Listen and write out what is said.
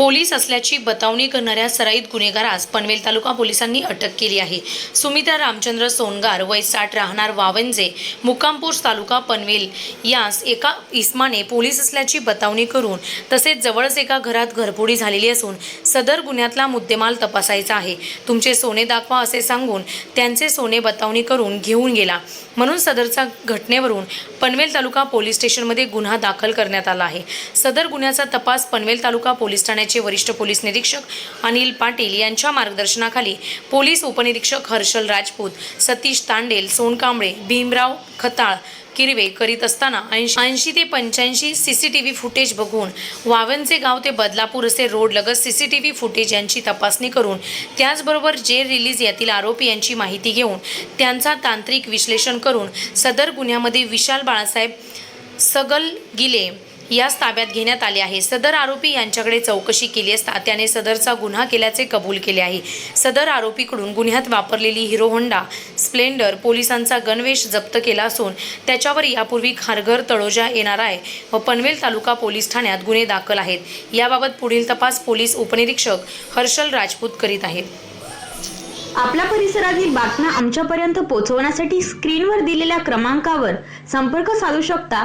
Police असल्याची बतावणी करणाऱ्या सराईत गुन्हेगारास पनवेल तालुका पोलिसांनी अटक केली आहे. सुमित्रा रामचंद्र सोनगार वय साठ राहणार वावंजे मुक्कामपूर तालुका पनवेल. यास एका इस्माने पोलीस असल्याची बतावणी करून तसेच जवळच एका घरात घरफोडी झालेली असून सदर गुन्ह्यातला मुद्देमाल तपासायचा आहे. तुमचे सोने दाखवा असे सांगून त्यांचे सोने बतावणी करून घेऊन गेला. म्हणून सदरचा घटनेवरून पनवेल तालुका पोलीस स्टेशनमध्ये गुन्हा दाखल करण्यात आला आहे. सदर गुन्ह्याचा तपास पनवेल तालुका पोलीस ठाण्याचे वरिष्ठ पोलीस निरीक्षक अनिल पाटील यांच्या मार्गदर्शनाखाली पोलीस उपनिरीक्षक हर्षल राजपूत सतीश तांडेल सोनकांबळे भीमराव खताळ किरवे करीत असताना ऐंशी ऐंशी ते पंच्याऐंशी C C T V footage बघून वावनचे गाव ते बदलापूर असे रोड लगत C C T V footage यांची तपासणी करून त्याचबरोबर जे रिलीज यातील आरोपी यांची माहिती घेऊन त्यांचा तांत्रिक विश्लेषण करून सदर गुन्ह्यामध्ये विशाल बाळासाहेब सगल गिले यास ताब्यात घेण्यात आले आहे. सदर आरोपी यांच्याकडे चौकशी केली असता त्याने सदरचा गुन्हा केल्याचे कबूल केले आहे. सदर आरोपीकडून गुन्ह्यात वापरलेली हिरो होंडा स्प्लेंडर पोलिसांचा गणवेश जप्त केला असून त्याच्यावर यापूर्वी खारघर तळोजा येणार आहे व पनवेल तालुका पोलीस ठाण्यात गुन्हे दाखल आहेत. याबाबत पुढील तपास पोलीस उपनिरीक्षक हर्षल राजपूत करीत आहेत. आपल्या परिसरातील बातम्या आमच्यापर्यंत पोहोचवण्यासाठी स्क्रीनवर दिलेल्या क्रमांकावर संपर्क साधू शकता.